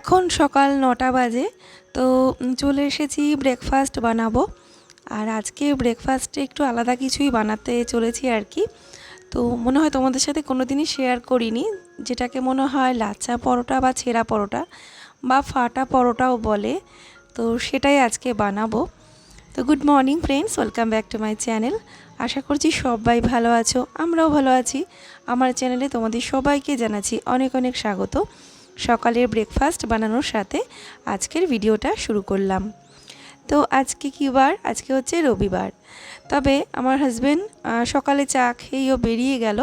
এখন সকাল নটা বাজে, তো চলে এসেছি ব্রেকফাস্ট বানাবো। আর আজকে ব্রেকফাস্টে একটু আলাদা কিছুই বানাতে চলেছি আর কি। তো মনে হয় তোমাদের সাথে কোনো দিনই শেয়ার করিনি, যেটাকে মনে হয় লাচা পরোটা বা ছেঁড়া পরোটা বা ফাটা পরোটাও বলে। তো সেটাই আজকে বানাবো। তো good morning friends welcome back to my channel আশা করছি সবাই ভালো আছো, আমরাও ভালো আছি। আমার চ্যানেলে তোমাদের সবাইকে জানাচ্ছি অনেক অনেক স্বাগত। সকালের ব্রেকফাস্ট বানানোর সাথে আজকের ভিডিওটা শুরু করলাম। তো আজকে কী বার? আজকে হচ্ছে রবিবার। তবে আমার হাজব্যান্ড সকালে চা খেয়েও বেরিয়ে গেল।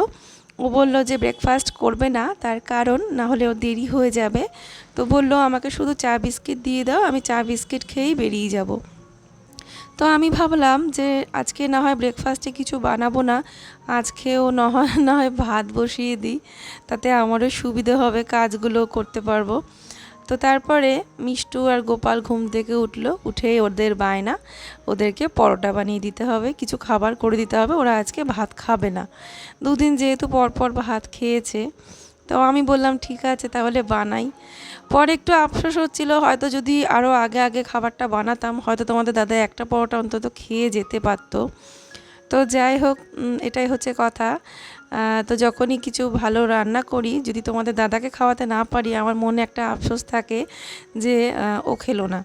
ও বলল যে ব্রেকফাস্ট করবে না, তার কারণ না হলে ও দেরি হয়ে যাবে। তো বলল, আমাকে শুধু চা বিস্কিট দিয়ে দাও, আমি চা বিস্কিট খেয়েই বেরিয়ে যাব। তো আমি ভাবলাম যে আজকে না হয় ব্রেকফাস্টে কিছু বানাবো না, আজকেও না হয় না হয় ভাত বসিয়ে দিই, তাতে আমারও সুবিধে হবে কাজগুলো করতে পারব। তো তারপরে মিষ্টু আর গোপাল ঘুম থেকে উঠল, উঠে ওদের বায়না, ওদেরকে পরোটা বানিয়ে দিতে হবে, কিছু খাবার করে দিতে হবে, ওরা আজকে ভাত খাবে না। দুদিন যেহেতু পরপর ভাত খেয়েছে তো আমি বললাম, ঠিক আছে, তাহলে বানাই। পরে একটু আফসোস হচ্ছিল, হয়তো যদি আরও আগে আগে খাবারটা বানাতাম, হয়তো তোমাদের দাদা একটা পরোটা অন্তত খেয়ে যেতে পারতো। তো যাই হোক এটাই হচ্ছে কথা। তো যখনই কিছু ভালো রান্না করি, যদি তোমাদের দাদাকে খাওয়াতে না পারি, আমার মনে একটা আফসোস থাকে যে ও খেলো না।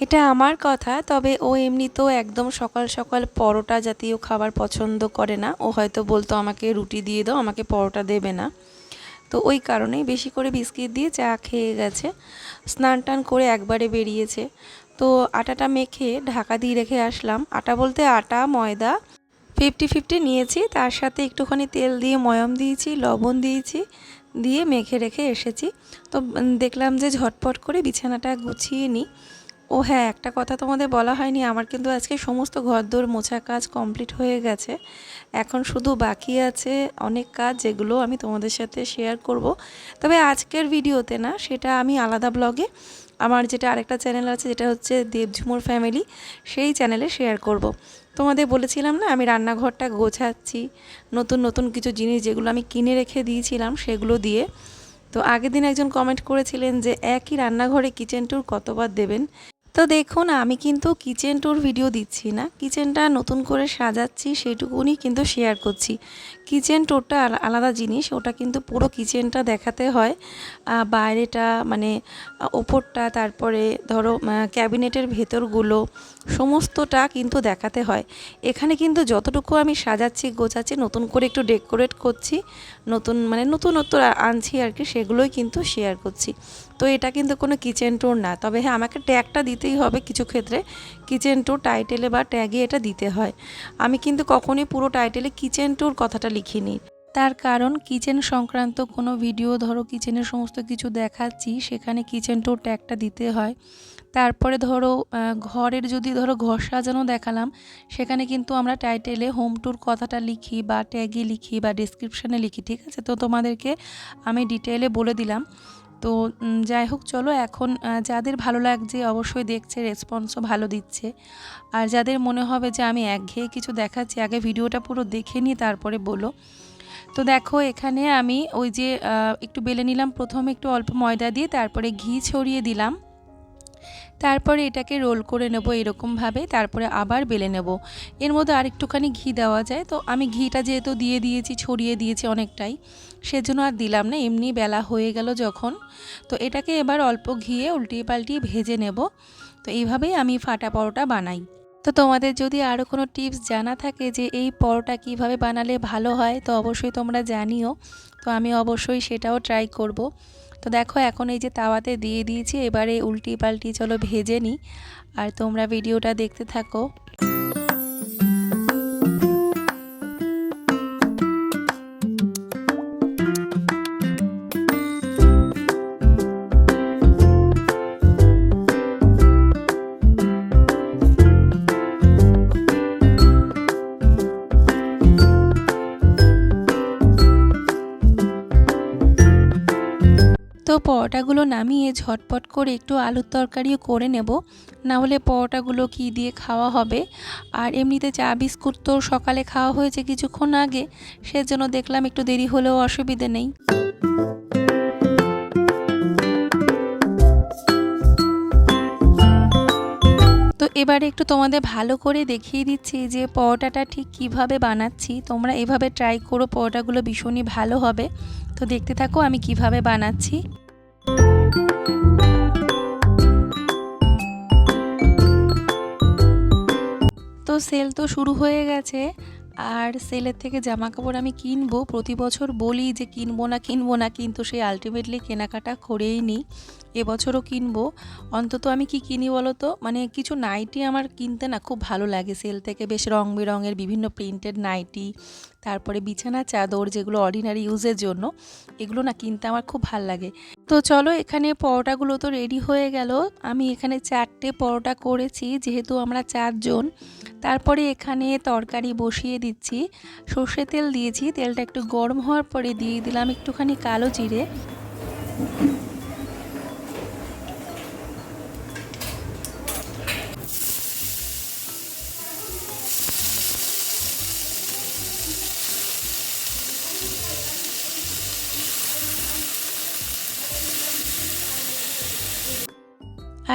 এটা আমার কথা, তবে ও এমনিতেও একদম সকাল সকাল পরোটা জাতীয় খাবার পছন্দ করে না। ও হয়তো বলতো, আমাকে রুটি দিয়ে দাও, আমাকে পরোটা দেবে না। তো ওই কারণেই বেশি করে বিস্কিট দিয়ে চা খেয়ে গেছে। স্নান টান করে একবারে বেরিয়েছে। তো আটাটা মেখে ঢাকা দিয়ে রেখে আসলাম। আটা বলতে আটা, ময়দা ফিফটি ফিফটি নিয়েছি। তার সাথে একটুখানি তেল দিয়ে ময়ম দিয়েছি, লবণ দিয়েছি, দিয়ে মেখে রেখে এসেছি। তো দেখলাম যে ঝটপট করে বিছানাটা গুছিয়ে নিই। ও হ্যাঁ একটা কথা তোমাদের বলা হয়নি, আমার কিন্তু আজকে সমস্ত ঘরদোর মোছা কাজ কমপ্লিট হয়ে গেছে। এখন শুধু বাকি আছে অনেক কাজ যেগুলো আমি তোমাদের সাথে শেয়ার করব। তবে আজকের ভিডিওতে না, সেটা আমি আলাদা ব্লগে আমার যেটা আরেকটা চ্যানেল আছে, যেটা হচ্ছে দেবঝুমুর ফ্যামিলি সেই চ্যানেলে শেয়ার করব। তোমাদের বলেছিলাম না, আমি রান্নাঘরটা গোছাচ্ছি, নতুন নতুন কিছু জিনিস যেগুলো আমি কিনে রেখে দিয়েছিলাম, সেগুলো দিয়ে। তো আগের দিন একজন কমেন্ট করেছিলেন যে, একই রান্নাঘরে কিচেন ট্যুর কতবার দেবেন? তো দেখুন, আমি কিন্তু কিচেন ট্যুর ভিডিও দিচ্ছি না। কিচেনটা নতুন করে সাজাচ্ছি, সেটুকুনি কিন্তু শেয়ার করছি। কিচেন ট্যুরটা আলাদা জিনিস, ওটা কিন্তু পুরো কিচেনটা দেখাতে হয়। বাইরেটা মানে ওপরটা, তারপরে ধরো ক্যাবিনেটের ভেতরগুলো, সমস্তটা কিন্তু দেখাতে হয়। এখানে কিন্তু যতটুকু আমি সাজাচ্ছি, গোছাচ্ছি, নতুন করে একটু ডেকোরেট করছি, নতুন মানে নতুনত্ব আনছি আর কি, সেগুলোই কিন্তু শেয়ার করছি। তো এটা কিন্তু কোনো কিচেন ট্যুর না। তবে হ্যাঁ আমাকে ট্যাগটা দিতেই হবে কিছু ক্ষেত্রে। কিচেন ট্যুর টাইটেলে বা ট্যাগে এটা দিতে হয়। আমি কিন্তু কখনই পুরো টাইটেলে কিচেন ট্যুর কথাটা লিখিনি। তার কারণ কিচেন সংক্রান্ত কোনো ভিডিও ধরো কিচেনের সমস্ত কিছু দেখাচ্ছি, সেখানে কিচেন ট্যুর ট্যাগটা দিতে হয়। তারপরে ধরো ঘরের যদি ধরো ঘর সাজানো দেখালাম, সেখানে কিন্তু আমরা টাইটেলে হোম ট্যুর কথাটা লিখি বা ট্যাগে লিখি বা ডিসক্রিপশানে লিখি, ঠিক আছে? তো তোমাদেরকে আমি ডিটেলে বলে দিলাম। তো যাই হোক চলো এখন যাদের ভালো লাগছে অবশ্যই দেখছে রেসপন্সও ভালো দিচ্ছে। আর যাদের মনে হবে যে আমি একঘেয়ে কিছু দেখাচ্ছি, আগে ভিডিওটা পুরো দেখে নিয়ে তারপরে বলো। তো দেখো, এখানে আমি ওই যে একটু বেলে নিলাম, প্রথমে একটু অল্প ময়দা দিয়ে, তারপরে ঘি ছড়িয়ে দিলাম। তারপরে এটাকে রোল করে নেব এরকমভাবে, তারপরে আবার বেলে নেব। এর মধ্যে আরেকটুখানি ঘি দেওয়া যায়। তো আমি ঘিটা যেহেতু দিয়ে দিয়েছি, ছড়িয়ে দিয়েছি অনেকটাই, সেজন্য আর দিলাম না, এমনি বেলা হয়ে গেল যখন। তো এটাকে এবার অল্প ঘিয়ে উল্টিয়ে পাল্টিয়ে ভেজে নেব। তো এইভাবেই আমি ফাটা পরোটা বানাই। তো তোমাদের যদি আরও কোনো টিপস জানা থাকে যে এই পরোটা কীভাবে বানালে ভালো হয়, তো অবশ্যই তোমরা জানিও। তো আমি অবশ্যই সেটাও ট্রাই করব। তো দেখো, এখন এই যে তাওয়াতে দিয়ে দিয়েছি, এবারে উল্টি পাল্টি চলো ভেজে নিই। আর তোমরা ভিডিওটা দেখতে থাকো। নামিয়ে ঝটপট করে একটু আলুর তরকারিও করে নেব। না হলে পরোটাগুলো কি দিয়ে খাওয়া হবে? আর এমনিতে চা, বিস্কুট তো সকালে খাওয়া হয়েছে কিছুক্ষণ আগে। সেজন্য দেখলাম একটু দেরি হলেও অসুবিধে নেই। তো এবারে একটু তোমাদের ভালো করে দেখিয়ে দিচ্ছি যে পরোটাটা ঠিক কীভাবে বানাচ্ছি। তোমরা এভাবে ট্রাই করো, পরোটাগুলো ভীষণই ভালো হবে। তো দেখতে থাকো আমি কীভাবে বানাচ্ছি। তো সেল তো শুরু হয়ে গেছে, আর সেলের থেকে জামা কাপড় আমি কিনবো। প্রতি বছর বলি যে কিনবো না কিনবো না, কিন্তু সেই আলটিমেটলি কেনাকাটা করেই নিই। এবছরও কিনবো। অন্তত আমি কি কিনি বলো তো? মানে কিছু নাইটি আমার কিনতে না খুব ভালো লাগে সেল থেকে। বেশ রং বেরঙের বিভিন্ন প্রিন্টেড নাইটি তারপরে বিছানা চাদর যেগুলো অর্ডিনারি ইউজের জন্য, এগুলো না কিনতে আমার খুব ভালো লাগে। তো চলো এখানে পরোটাগুলো তো রেডি হয়ে গেল। আমি এখানে চারটে পরোটা করেছি, যেহেতু আমরা চারজন। তারপরে এখানে তরকারি বসিয়ে দিচ্ছি। সর্ষে তেল দিয়েছি, তেলটা একটু গরম হওয়ার পরে দিয়ে দিলাম একটুখানি কালো জিরে।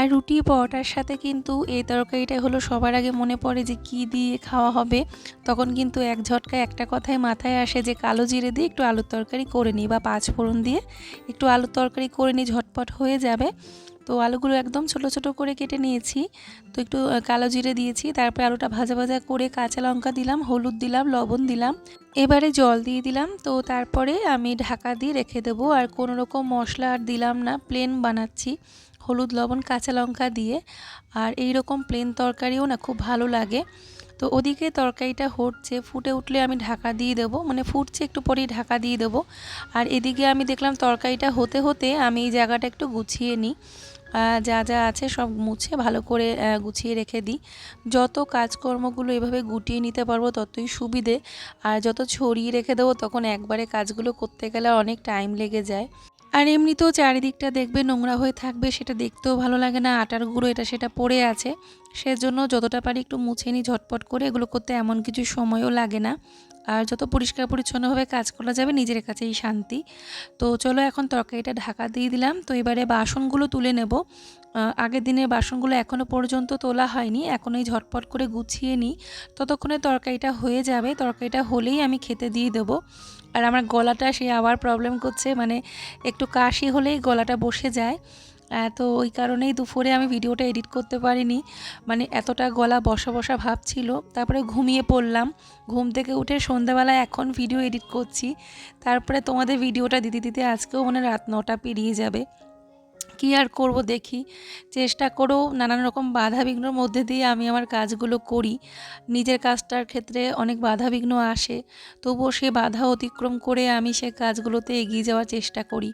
আর রুটি পরোটার সাথে কিন্তু এই তরকারিটা হলো সবার আগে মনে পড়ে যে কি দিয়ে খাওয়া হবে। তখন কিন্তু এক ঝটকায় একটা কথাই মাথায় আসে যে কালো জিরে দিয়ে একটু আলুর তরকারি করে নিই বা পাঁচ ফোড়ন দিয়ে একটু আলুর তরকারি করে নিই, ঝটপট হয়ে যাবে। তো আলুগুলো একদম ছোট ছোট করে কেটে নিয়েছি। তো একটু কালো জিরে দিয়েছি, তারপরে আলুটা ভাজা ভাজা করে কাঁচা লঙ্কা দিলাম, হলুদ দিলাম, লবণ দিলাম। এবারে জল দিয়ে দিলাম। তো তারপরে আমি ঢাকা দিয়ে রেখে দেবো। আর কোনো রকম মশলা আর দিলাম না প্লেন বানাচ্ছি। হলুদ লবণ, কাঁচা লঙ্কা দিয়ে। আর এই রকম প্লেন তরকারিও না খুব ভালো লাগে। তো ওদিকে তরকারিটা হচ্ছে, ফুটে উঠলে আমি ঢাকা দিয়ে দেবো। মানে ফুটছে একটু পরেই ঢাকা দিয়ে দেবো। আর এদিকে আমি দেখলাম তরকারিটা হতে হতে আমি এই জায়গাটা একটু গুছিয়ে নিই। যা যা আছে সব মুছে ভালো করে গুছিয়ে রেখে দিই। যত কাজকর্মগুলো এভাবে গুটিয়ে নিতে পারব ততই সুবিধে। আর যত ছড়িয়ে রেখে দেবো তখন একবারে কাজগুলো করতে গেলে অনেক টাইম লেগে যায়। আর এমনিতেও চারিদিকটা দেখবে নোংরা হয়ে থাকবে, সেটা দেখতেও ভালো লাগে না। আটার গুঁড়ো এটা সেটা পড়ে আছে। সেজন্য যতটা পারি একটু মুছে নিই ঝটপট করে। এগুলো করতে এমন কিছু সময়ও লাগে না। আর যত পরিষ্কার পরিচ্ছন্নভাবে কাজ করা যাবে, নিজের কাছেই শান্তি। তো চলো এখন তরকারিটা ঢাকা দিয়ে দিলাম। তো এবারে বাসনগুলো তুলে নেব। আগের দিনের বাসনগুলো এখনও পর্যন্ত তোলা হয়নি। এখন এই ঝটপট করে গুছিয়ে নিই। ততক্ষণে তরকারিটা হয়ে যাবে। তরকারিটা হলেই আমি খেতে দিয়ে দেবো। আর আমার গলাটা সে আবার প্রবলেম করছে। মানে একটু কাশি হলেই গলাটা বসে যায়। তো ওই কারণেই দুপুরে আমি ভিডিওটা এডিট করতে পারিনি। মানে এতটা গলা বসা বসা ভাব ছিল। তারপরে ঘুমিয়ে পড়লাম। ঘুম থেকে উঠে সন্ধ্যাবেলায় এখন ভিডিও এডিট করছি। তারপরে তোমাদের ভিডিওটা দিতে দিতে আজকেও মানে রাত নটা পেরিয়ে যাবে। কি আর করব দেখি। চেষ্টা করেও নানান রকম বাধা বিঘ্নর মধ্যে দিয়ে আমি আমার কাজগুলো করি। নিজের কাজটার ক্ষেত্রে অনেক বাধা বিঘ্ন আসে, তবুও সে বাধা অতিক্রম করে আমি সে কাজগুলোতে এগিয়ে যাওয়ার চেষ্টা করি।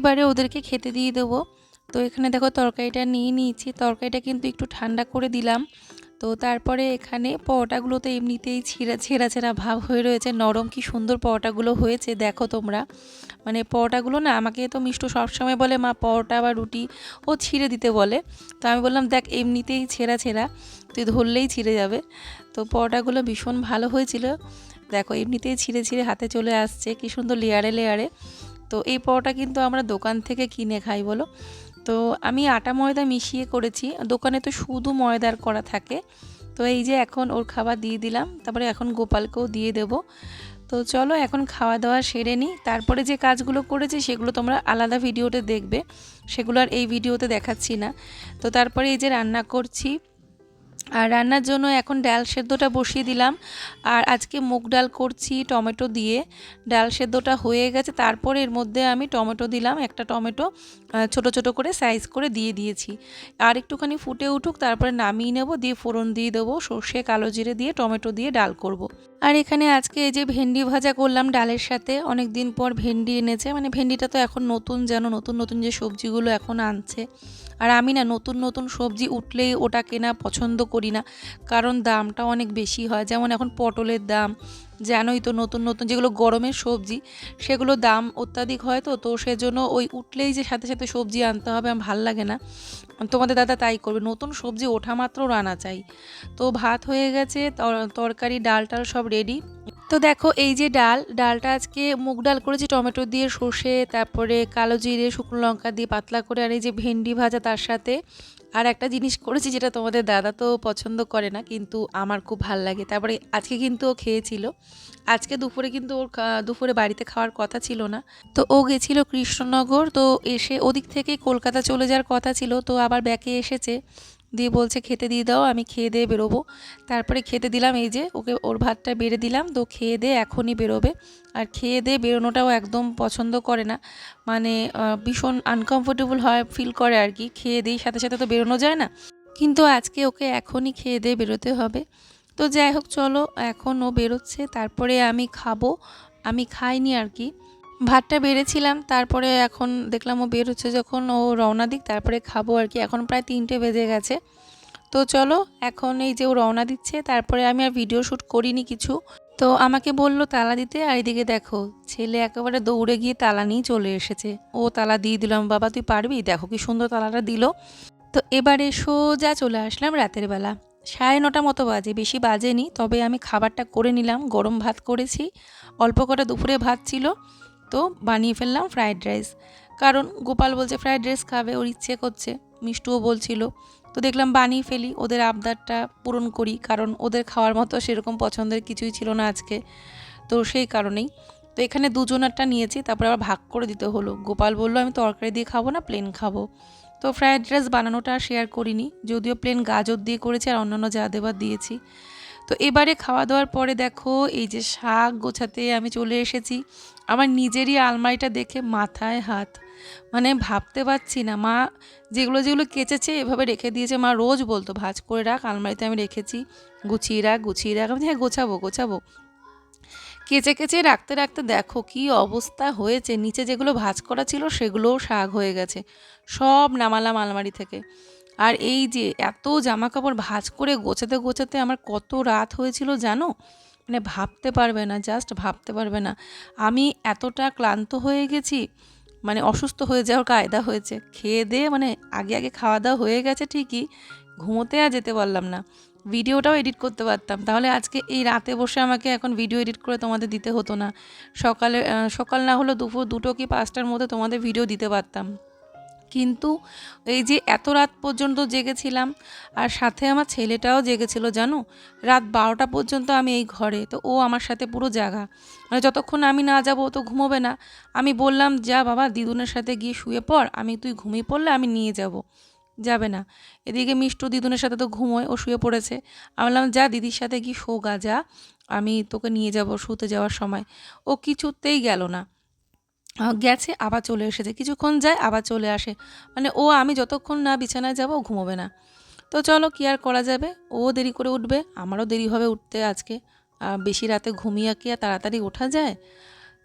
এবারে ওদেরকে খেতে দিয়ে দেবো। তো এখানে দেখো তরকারিটা নিয়ে নিয়েছি। তরকারিটা কিন্তু একটু ঠান্ডা করে দিলাম। তো তারপরে এখানে পরোটাগুলো তো এমনিতেই ছিঁড়া ছেঁড়া ছেঁড়া ভাব হয়ে রয়েছে। নরম কি সুন্দর পরোটাগুলো হয়েছে, দেখো তোমরা। মানে পরোটাগুলো না, আমাকে তো মিষ্টু সবসময় বলে, মা, পরোটা বা রুটি। ও ছিঁড়ে দিতে বলে। তো আমি বললাম, দেখ, এমনিতেই ছেঁড়া ছেঁড়া, তুই ধরলেই ছিঁড়ে যাবে। তো পরোটাগুলো ভীষণ ভালো হয়েছিল। দেখো এমনিতেই ছিঁড়ে ছিঁড়ে হাতে চলে আসছে। কি সুন্দর লেয়ারে লেয়ারে। তো এই পরোটা কিন্তু আমরা দোকান থেকে কিনে খাই বলো। তো আমি আটা ময়দা মিশিয়ে করেছি। দোকানে তো শুধু ময়দার করা থাকে। তো এই যে এখন ওর খাবার দিয়ে দিলাম। তারপরে এখন গোপালকেও দিয়ে দেব। তো চলো এখন খাওয়া দাওয়া সেরে নিই। তারপরে যে কাজগুলো করেছি সেগুলো তোমরা আলাদা ভিডিওতে দেখবে। সেগুলো আর এই ভিডিওতে দেখাচ্ছি না। তো তারপরে এই যে রান্না করছি। আর রান্নার জন্য এখন ডাল সেদ্ধটা বসিয়ে দিলাম। আর আজকে মুগ ডাল করছি টমেটো দিয়ে। ডাল সেদ্ধটা হয়ে গেছে, তারপর এর মধ্যে আমি টমেটো দিলাম, একটা টমেটো ছোট ছোট করে সাইজ করে দিয়ে দিয়েছি। আর একটুখানি ফুটে উঠুক, তারপরে নামিয়ে নেব, দিয়ে ফোড়ন দিয়ে দেবো, সর্ষে, কালো জিরে দিয়ে টমেটো দিয়ে ডাল করব। আর এখানে আজকে এই যে ভেন্ডি ভাজা করলাম ডালের সাথে অনেক দিন পর ভেন্ডি এনেছে। মানে ভেন্ডিটা তো এখন নতুন যেন, নতুন নতুন যে সবজিগুলো এখন আনছে। আর আমি না নতুন নতুন সবজি উঠলেই ওটা কেনা পছন্দ করি না, কারণ দামটা অনেক বেশি হয়। যেমন এখন পটলের দাম জানোই তো নতুন নতুন যেগুলো গরমের সবজি, সেগুলো দাম অত্যাধিক হয় তো তো সেজন্য ওই উঠলেই যে সাথে সাথে সবজি আনতে হবে, আমার ভালো লাগে না। তোমাদের দাদা তাই করবে, নতুন সবজি ওঠা মাত্র রান্না চাই। তো ভাত হয়ে গেছে, তর- তরকারি ডাল টাল সব রেডি তো দেখো, এই যে ডাল, ডালটা আজকে মুগ ডাল করেছি, টমেটো দিয়ে সর্ষে, তারপরে কালো জিরে, শুকনো লঙ্কা দিয়ে পাতলা করে, আর এই যে ভেন্ডি ভাজা তার সাথে, আর একটা জিনিস করেছি যেটা তোমাদের দাদা তো পছন্দ করে না, কিন্তু আমার খুব ভালো লাগে। তারপরে আজকে কিন্তু ও খেয়েছিল। আজকে দুপুরে কিন্তু ওর দুপুরে বাড়িতে খাওয়ার কথা ছিল না। তো ও গেছিল কৃষ্ণনগর, তো এসে ওদিক থেকে কলকাতা চলে যাওয়ার কথা ছিল, তো আবার ব্যাকে এসেছে। দিয়ে বলছে, খেতে দিয়ে দাও, আমি খেয়ে দিয়ে বেরোবো। তারপরে খেতে দিলাম এই যে, ওকে ওর ভাতটা বেড়ে দিলাম, তো খেয়ে দিয়ে এখনই বেরোবে। আর খেয়ে দিয়ে বেরোনোটাও একদম পছন্দ করে না। মানে ভীষণ আনকমফোর্টেবল হয় ফিল করে আর কি। খেয়ে দিই সাথে সাথে তো বেরোনো যায় না। কিন্তু আজকে ওকে এখনই খেয়ে দিয়ে বেরোতে হবে। তো যাই হোক, চলো, এখন ও বেরোচ্ছে। তারপরে আমি খাব। আমি খাইনি আর কি। ভাতটা বেড়েছিলাম, তারপরে এখন দেখলাম ও বের হচ্ছে যখন ও রওনা দিক, তারপরে খাব আর কি। এখন প্রায় তিনটে বেজে গেছে। তো চলো, এখন এই যে ও রওনা দিচ্ছে, তারপরে আমি আর ভিডিও শ্যুট করিনি কিছু। তো আমাকে বলল তালা দিতে, আর এদিকে দেখো, ছেলে একেবারে দৌড়ে গিয়ে তালা নিয়ে চলে এসেছে। ও তালা দিয়ে দিলাম বাবা, তুই পারবি? দেখো কি সুন্দর তালাটা দিল। তো এবারে সোজা চলে আসলাম রাতের বেলা। সাড়ে নটা মতো বাজে, বেশি বাজেনি, তবে আমি খাবারটা করে নিলাম, গরম ভাত করেছি। অল্প কটা দুপুরে ভাত ছিল। তো বানিয়ে ফেললাম ফ্রায়েড রাইস কারণ গোপাল বলছে ফ্রায়েড রাইস খাবে, ওর ইচ্ছে করছে। মিষ্টুও বলছিল, তো দেখলাম বানিয়ে ফেলি, ওদের আবদারটা পূরণ করি। কারণ ওদের খাওয়ার মতো সেরকম পছন্দের কিছুই ছিল না আজকে, তো সেই কারণেই। তো এখানে দুজনেরটা নিয়েছি, তারপরে আবার ভাগ করে দিতে হলো। গোপাল বলল, আমি তরকারি দিয়ে খাব না প্লেন খাব। তো ফ্রায়েড রাইস বানানোটা শেয়ার করিনি, যদিও প্লেন গাজর দিয়ে করেছি আর অন্যান্য যা দেবার দিয়েছি। তো এবারে খাওয়া দাওয়ার পরে দেখো, এই যে শাক গোছাতে আমি চলে এসেছি। আমার নিজেরই আলমারিটা দেখে মাথায় হাত। মানে ভাবতে পারছি না, মা যেগুলো যেগুলো কেচেছে এভাবে রেখে দিয়েছে। মা রোজ বলতো, ভাজ করে রাখ, আলমারিতে আমি রেখেছি। গুছিয়ে রাখ গুছিয়ে রাখ। আমি হ্যাঁ গোছাবো গোছাবো। কেচে কেচে রাখতে রাখতে দেখো কি অবস্থা হয়েছে। নিচে যেগুলো ভাজ করা ছিল, সেগুলোও শাক হয়ে গেছে। সব নামালাম আলমারি থেকে। আর এই যে এত জামা কাপড় ভাজ করে গোছাতে গোছাতে আমার কত রাত হয়েছিল জানো? মানে ভাবতে পারবে না জাস্ট ভাবতে পারবে না। আমি এতটা ক্লান্ত হয়ে গেছি মানে অসুস্থ হয়ে যাওয়ার কায়দা হয়েছে। খেয়ে দিয়ে মানে আগে আগে খাওয়া দাওয়া হয়ে গেছে ঠিকই, ঘুমোতে আর যেতে পারলাম না। ভিডিওটাও এডিট করতে পারতাম। তাহলে আজকে এই রাতে বসে আমাকে এখন ভিডিও এডিট করে তোমাদের দিতে হতো না। সকালে সকাল না হলো দুপুর দুটো কি পাঁচটার মধ্যে তোমাদের ভিডিও দিতে পারতাম। কিন্তু এই যে এত রাত পর্যন্ত জেগেছিলাম, আর সাথে আমার ছেলেটাও জেগেছিল, জানো? রাত বারোটা পর্যন্ত আমি এই ঘরে, তো ও আমার সাথে পুরো জাগা। মানে যতক্ষণ আমি না যাব তো ঘুমোবে না। আমি বললাম, যা বাবা, দিদুনের সাথে গিয়ে শুয়ে পড়, আমি তুই ঘুমিয়ে পড়লে আমি নিয়ে যাব। যাবে না। এদিকে মিষ্টু দিদুনের সাথে তো ঘুমোয়, ও শুয়ে পড়েছে। আমি বললাম, যা, দিদির সাথে গিয়ে শো গা যা। আমি তোকে নিয়ে যাব শুতে যাওয়ার সময়। ও কিছুতেই গেল না। গেছে, আবার চলে এসেছে। কিছুক্ষণ যায়, আবার চলে আসে। মানে ও, আমি যতক্ষণ না বিছানায় যাব, ও ঘুমোবে না। তো চলো, কি আর করা যাবে? ও দেরি করে উঠবে, আমারও দেরি হবে উঠতে আজকে। বেশি রাতে ঘুমিয়ে কি আর তাড়াতাড়ি ওঠা যায়?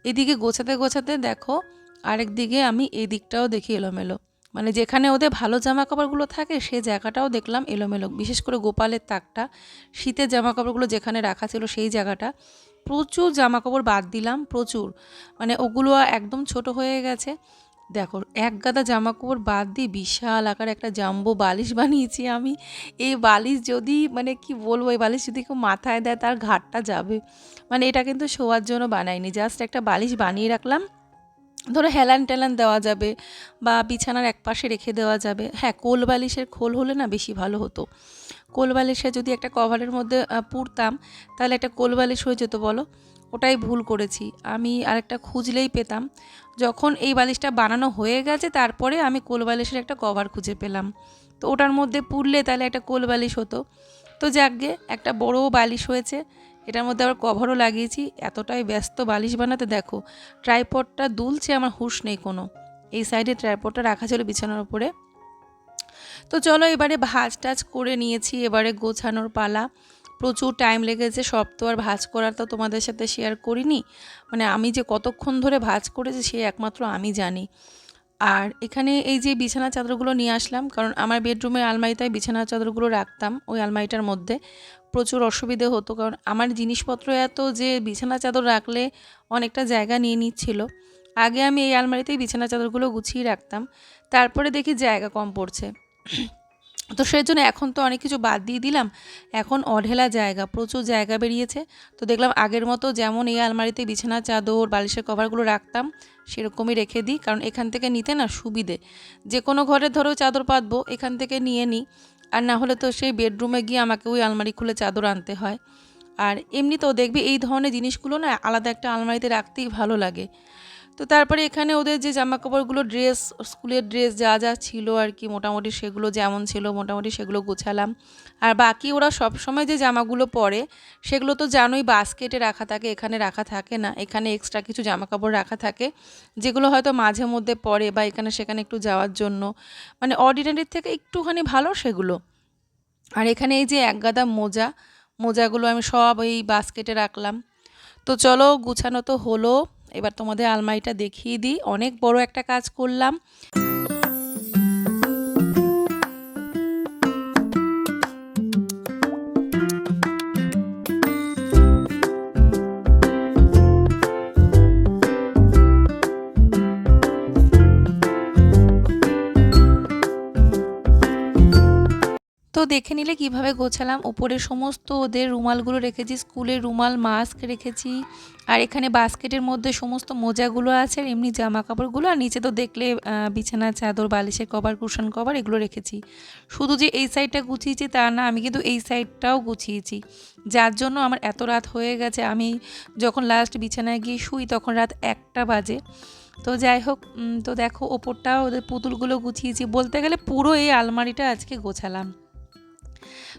এদিকে গোছাতে গোছাতে দেখো, আরেক দিকে আমি এই দিকটাও দেখি এলোমেলো। মানে যেখানে ওদের ভালো জামা কাপড়গুলো থাকে, সে জায়গাটাও দেখলাম এলোমেলো। বিশেষ করে গোপালের তাকটা, শীতের জামা কাপড়গুলো যেখানে রাখা ছিল সেই জায়গাটা। প্রচুর জামা কাপড় বাদ দিলাম, প্রচুর। মানে ওগুলো একদম ছোট হয়ে গেছে। দেখো, এক গাদা জামা কাপড় বাদ দিয়ে বিশাল আকার একটা জাম্বো বালিশ বানিয়েছি আমি। এই বালিশ যদি মানে কি বলব, এই বালিশ যদি কেউ মাথায় দেয় তার ঘাটটা যাবে। মানে এটা কিন্তু শোয়ার জন্য বানাইনি, জাস্ট একটা বালিশ বানিয়ে রাখলাম। ধরো হেলান টেলান দেওয়া যাবে বা বিছানার এক পাশে রেখে দেওয়া যাবে। হ্যাঁ কোল বালিশের খোল হলে না বেশি ভালো হতো। কোল বালিশে যদি একটা কভারের মধ্যে পুরতাম, তাহলে একটা কোল বালিশ হয়ে যেত বলো। ওটাই ভুল করেছি। আমি আরেকটা খুঁজলেই পেতাম। যখন এই বালিশটা বানানো হয়ে গেছে, তারপরে আমি কোল বালিশের একটা কভার খুঁজে পেলাম। তো ওটার মধ্যে পুরলে তাহলে একটা কোল বালিশ হতো। তো যাকগে একটা বড় বালিশ হয়েছে। এটার মধ্যে আবার কভারও লাগিয়েছি। এতটাই ব্যস্ত বালিশ বানাতে দেখো, ট্রাইপডটা দুলছে, আমার হুঁশ নেই কোনো। এই সাইডে ট্রাইপডটা রাখা ছিল বিছানার উপরে। তো চলো এবারে ভাজ টাজ করে নিয়েছি, এবারে গোছানোর পালা। প্রচুর টাইম লেগেছে, সব তো আর ভাজ করার তো তোমাদের সাথে শেয়ার করিনি। মানে আমি যে কতক্ষণ ধরে ভাজ করেছি, সে একমাত্র আমি জানি। আর এখানে এই যে বিছানা চাদরগুলো নিয়ে আসলাম, কারণ আমার বেডরুমের আলমারিতে বিছানা চাদরগুলো রাখতাম ওই আলমারিটার মধ্যে। প্রচুর অসুবিধে হতো, কারণ আমার জিনিসপত্র এত যে বিছানা চাদর রাখলে অনেকটা জায়গা নিয়ে নিচ্ছিল। আগে আমি এই আলমারিতেই বিছানা চাদরগুলো গুছিয়ে রাখতাম। তারপরে দেখি জায়গা কম পড়ছে। তো সেই জন্য এখন তো অনেক কিছু বাদ দিয়ে দিলাম। এখন অঢেলা জায়গা, প্রচুর জায়গা বেরিয়েছে। তো দেখলাম আগের মতো যেমন এই আলমারিতে বিছানা, চাদর, বালিশের কভারগুলো রাখতাম, সেরকমই রেখে দিই। কারণ এখান থেকে নিতে না সুবিধে। যে কোনো ঘরে ধরো চাদর পাতবো, এখান থেকে নিয়ে নিই। আর না হলে তো সেই বেডরুমে গিয়ে আমাকে ওই আলমারি খুলে চাদর আনতে হয়। আর এমনিতেও দেখবি এই ধরনের জিনিসগুলো না আলাদা একটা আলমারিতে রাখতেই ভালো লাগে। তো তারপরে এখানে ওদের যে জামা কাপড়গুলো ড্রেস স্কুলের ড্রেস যা যা ছিল আর কি, মোটামুটি সেগুলো যেমন ছিল, মোটামুটি সেগুলো গোছালাম। আর বাকি ওরা সব সময় যে জামাগুলো পরে, সেগুলো তো জানোই বাস্কেটে রাখা থাকে, এখানে রাখা থাকে না। এখানে এক্সট্রা কিছু জামা কাপড় রাখা থাকে, যেগুলো হয়তো মাঝে মধ্যে পরে বা এখানে সেখানে একটু যাওয়ার জন্য। মানে অর্ডিনারির থেকে একটুখানি ভালো সেগুলো। আর এখানে এই যে এক গাদা মোজা, মোজাগুলো আমি সব এই বাস্কেটে রাখলাম। তো চলো, গুছানো তো হলো। এবার তোমাদের আলমারিটা দেখিয়ে দিই। অনেক বড় একটা কাজ করলাম। দেখে নিলে কীভাবে গোছালাম? উপরে সমস্ত ওদের রুমালগুলো রেখেছি, স্কুলের রুমাল মাস্ক রেখেছি, আর এখানে বাস্কেটের মধ্যে সমস্ত মোজাগুলো আছে আর এমনি জামা কাপড়গুলো আর নিচে তো দেখলে বিছানা, চাদর, বালিশের কভার, কুশন কভার এগুলো রেখেছি। শুধু যে এই সাইডটা গুছিয়েছি তা না, আমি কিন্তু এই সাইডটাও গুছিয়েছি। যার জন্য আমার এত রাত হয়ে গেছে, আমি যখন লাস্ট বিছানায় গিয়ে শুই তখন রাত একটা বাজে। তো যাই হোক তো দেখো ওপরটাও ওদের পুতুলগুলো গুছিয়েছি। বলতে গেলে পুরো এই আলমারিটা আজকে গোছালাম।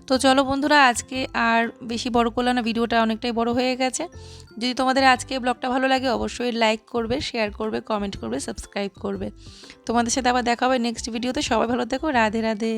তো চলো বন্ধুরা, আজকে আর বেশি বড় করলাম না, ভিডিওটা অনেকটাই বড় হয়ে গেছে। যদি তোমাদের আজকে ব্লগটা ভালো লাগে, অবশ্যই লাইক করবে শেয়ার করবে কমেন্ট করবে সাবস্ক্রাইব করবে। তোমাদের সাথে আবার দেখা হবে নেক্সট ভিডিওতে সবাই ভালো থেকো, রাধে রাধে।